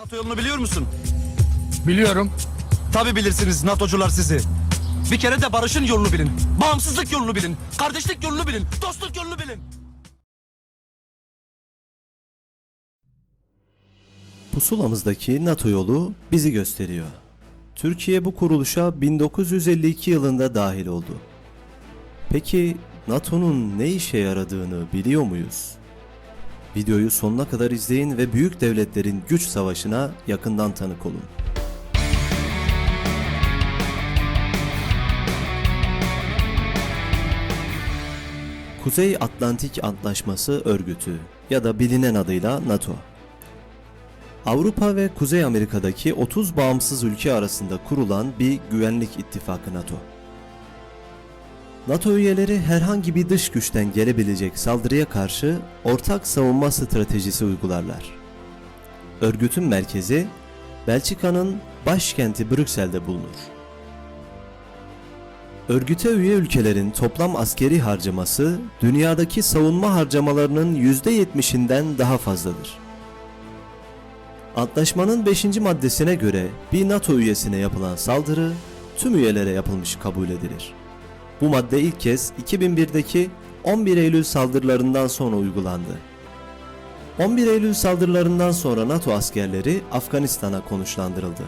NATO yolunu biliyor musun? Biliyorum. Tabi bilirsiniz NATO'cular sizi. Bir kere de barışın yolunu bilin. Bağımsızlık yolunu bilin. Kardeşlik yolunu bilin. Dostluk yolunu bilin. Pusulamızdaki NATO yolu bizi gösteriyor. Türkiye bu kuruluşa 1952 yılında dahil oldu. Peki NATO'nun ne işe yaradığını biliyor muyuz? Videoyu sonuna kadar izleyin ve büyük devletlerin güç savaşına yakından tanık olun. Kuzey Atlantik Antlaşması Örgütü ya da bilinen adıyla NATO. Avrupa ve Kuzey Amerika'daki 30 bağımsız ülke arasında kurulan bir güvenlik ittifakı NATO. NATO üyeleri herhangi bir dış güçten gelebilecek saldırıya karşı ortak savunma stratejisi uygularlar. Örgütün merkezi Belçika'nın başkenti Brüksel'de bulunur. Örgüte üye ülkelerin toplam askeri harcaması dünyadaki savunma harcamalarının %70'inden daha fazladır. Antlaşmanın 5. maddesine göre bir NATO üyesine yapılan saldırı tüm üyelere yapılmış kabul edilir. Bu madde ilk kez 2001'deki 11 Eylül saldırılarından sonra uygulandı. 11 Eylül saldırılarından sonra NATO askerleri Afganistan'a konuşlandırıldı.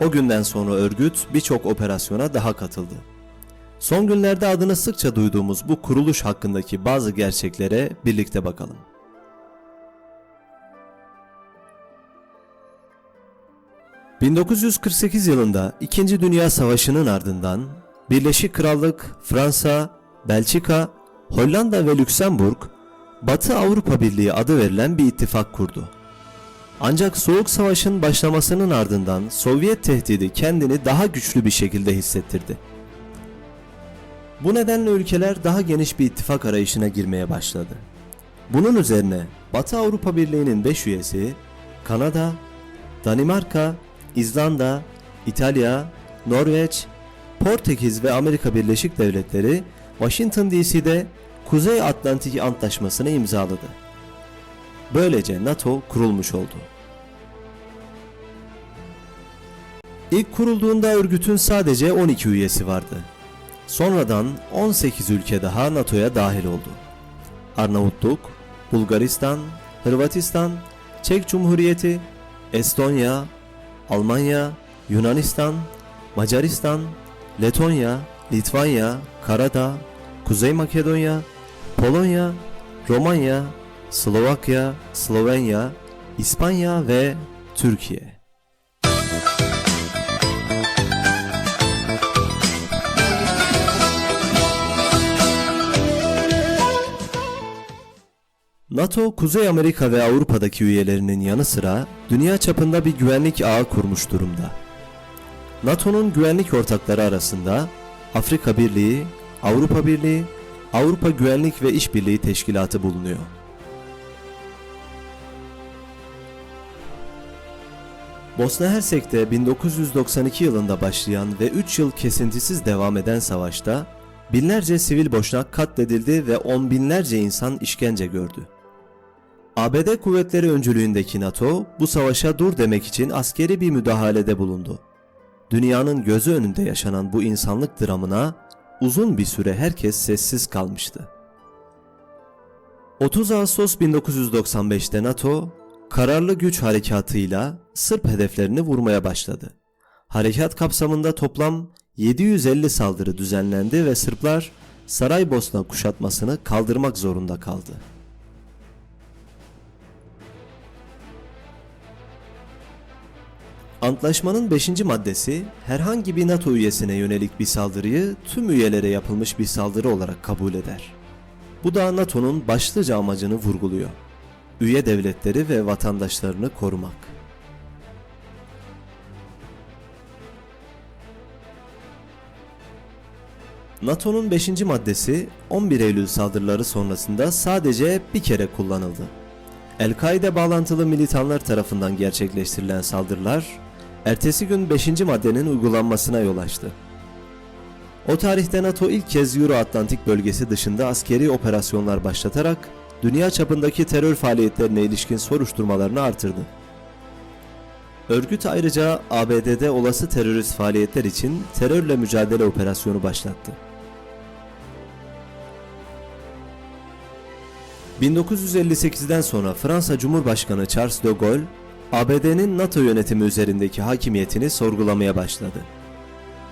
O günden sonra örgüt birçok operasyona daha katıldı. Son günlerde adını sıkça duyduğumuz bu kuruluş hakkındaki bazı gerçeklere birlikte bakalım. ...1948 yılında 2. Dünya Savaşı'nın ardından... ...Birleşik Krallık, Fransa, Belçika, Hollanda ve Lüksemburg... ...Batı Avrupa Birliği adı verilen bir ittifak kurdu. Ancak Soğuk Savaş'ın başlamasının ardından... ...Sovyet tehdidi kendini daha güçlü bir şekilde hissettirdi. Bu nedenle ülkeler daha geniş bir ittifak arayışına girmeye başladı. Bunun üzerine Batı Avrupa Birliği'nin 5 üyesi Kanada, Danimarka, İzlanda, İtalya, Norveç, Portekiz ve Amerika Birleşik Devletleri Washington DC'de Kuzey Atlantik Antlaşması'nı imzaladı. Böylece NATO kurulmuş oldu. İlk kurulduğunda örgütün sadece 12 üyesi vardı. Sonradan 18 ülke daha NATO'ya dahil oldu. Arnavutluk, Bulgaristan, Hırvatistan, Çek Cumhuriyeti, Estonya, Almanya, Yunanistan, Macaristan, Letonya, Litvanya, Karadağ, Kuzey Makedonya, Polonya, Romanya, Slovakya, Slovenya, İspanya ve Türkiye. NATO, Kuzey Amerika ve Avrupa'daki üyelerinin yanı sıra dünya çapında bir güvenlik ağı kurmuş durumda. NATO'nun güvenlik ortakları arasında Afrika Birliği, Avrupa Birliği, Avrupa Güvenlik ve İşbirliği Teşkilatı bulunuyor. Bosna Hersek'te 1992 yılında başlayan ve 3 yıl kesintisiz devam eden savaşta binlerce sivil boşnak katledildi ve on binlerce insan işkence gördü. ABD kuvvetleri öncülüğündeki NATO bu savaşa dur demek için askeri bir müdahalede bulundu. Dünyanın gözü önünde yaşanan bu insanlık dramına uzun bir süre herkes sessiz kalmıştı. 30 Ağustos 1995'te NATO kararlı güç harekatıyla Sırp hedeflerini vurmaya başladı. Harekat kapsamında toplam 750 saldırı düzenlendi ve Sırplar Saraybosna kuşatmasını kaldırmak zorunda kaldı. Antlaşmanın 5. maddesi herhangi bir NATO üyesine yönelik bir saldırıyı tüm üyelere yapılmış bir saldırı olarak kabul eder. Bu da NATO'nun başlıca amacını vurguluyor. Üye devletleri ve vatandaşlarını korumak. NATO'nun 5. maddesi 11 Eylül saldırıları sonrasında sadece bir kere kullanıldı. El-Kaide bağlantılı militanlar tarafından gerçekleştirilen saldırılar ertesi gün 5. maddenin uygulanmasına yol açtı. O tarihte NATO ilk kez Euro-Atlantik bölgesi dışında askeri operasyonlar başlatarak dünya çapındaki terör faaliyetlerine ilişkin soruşturmalarını artırdı. Örgüt ayrıca ABD'de olası terörist faaliyetler için terörle mücadele operasyonu başlattı. 1958'den sonra Fransa Cumhurbaşkanı Charles de Gaulle, ABD'nin NATO yönetimi üzerindeki hakimiyetini sorgulamaya başladı.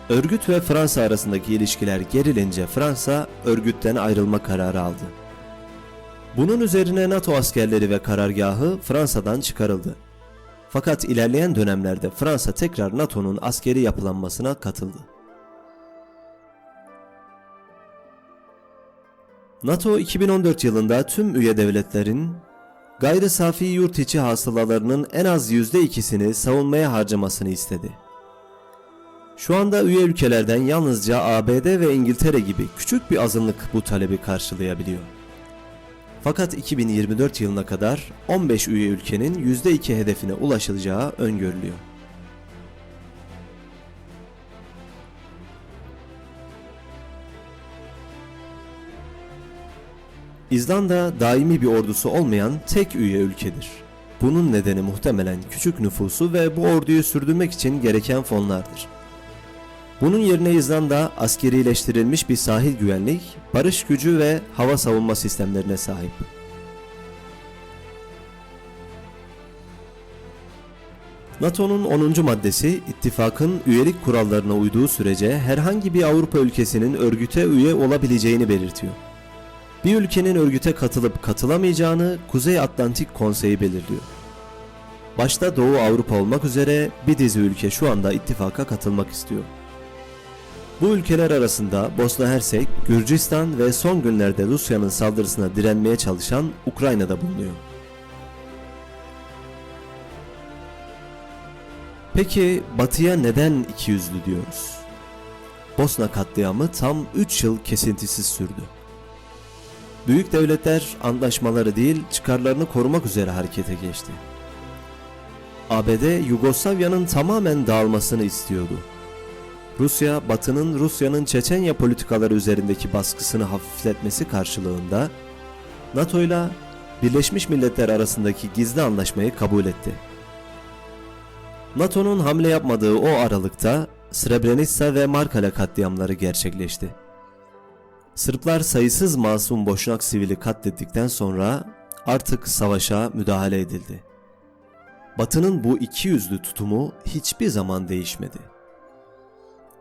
Örgüt ve Fransa arasındaki ilişkiler gerilince Fransa örgütten ayrılma kararı aldı. Bunun üzerine NATO askerleri ve karargahı Fransa'dan çıkarıldı. Fakat ilerleyen dönemlerde Fransa tekrar NATO'nun askeri yapılanmasına katıldı. NATO 2014 yılında tüm üye devletlerin gayri safi yurt içi hasılalarının en az %2'sini savunmaya harcamasını istedi. Şu anda üye ülkelerden yalnızca ABD ve İngiltere gibi küçük bir azınlık bu talebi karşılayabiliyor. Fakat 2024 yılına kadar 15 üye ülkenin %2 hedefine ulaşılacağı öngörülüyor. İzlanda daimi bir ordusu olmayan tek üye ülkedir. Bunun nedeni muhtemelen küçük nüfusu ve bu orduyu sürdürmek için gereken fonlardır. Bunun yerine İzlanda askerileştirilmiş bir sahil güvenlik, barış gücü ve hava savunma sistemlerine sahip. NATO'nun 10. maddesi ittifakın üyelik kurallarına uyduğu sürece herhangi bir Avrupa ülkesinin örgüte üye olabileceğini belirtiyor. Bir ülkenin örgüte katılıp katılamayacağını Kuzey Atlantik Konseyi belirliyor. Başta Doğu Avrupa olmak üzere bir dizi ülke şu anda ittifaka katılmak istiyor. Bu ülkeler arasında Bosna Hersek, Gürcistan ve son günlerde Rusya'nın saldırısına direnmeye çalışan Ukrayna'da bulunuyor. Peki Batı'ya neden ikiyüzlü diyoruz? Bosna katliamı tam 3 yıl kesintisiz sürdü. Büyük devletler antlaşmaları değil çıkarlarını korumak üzere harekete geçti. ABD Yugoslavya'nın tamamen dağılmasını istiyordu. Rusya, Batı'nın Rusya'nın Çeçenya politikaları üzerindeki baskısını hafifletmesi karşılığında NATO ile Birleşmiş Milletler arasındaki gizli anlaşmayı kabul etti. NATO'nun hamle yapmadığı o aralıkta Srebrenica ve Markale katliamları gerçekleşti. Sırplar sayısız masum boşnak sivili katlettikten sonra artık savaşa müdahale edildi. Batı'nın bu iki yüzlü tutumu hiçbir zaman değişmedi.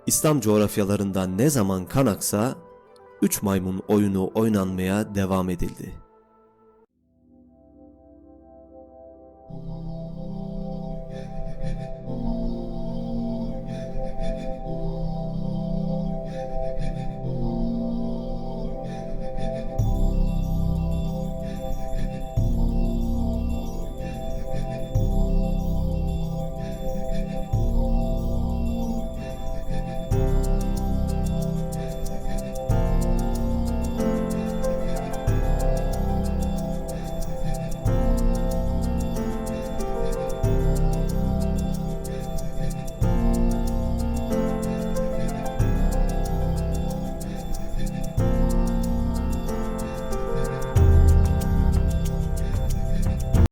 İslam coğrafyalarından ne zaman kan aksa, üç maymun oyunu oynanmaya devam edildi.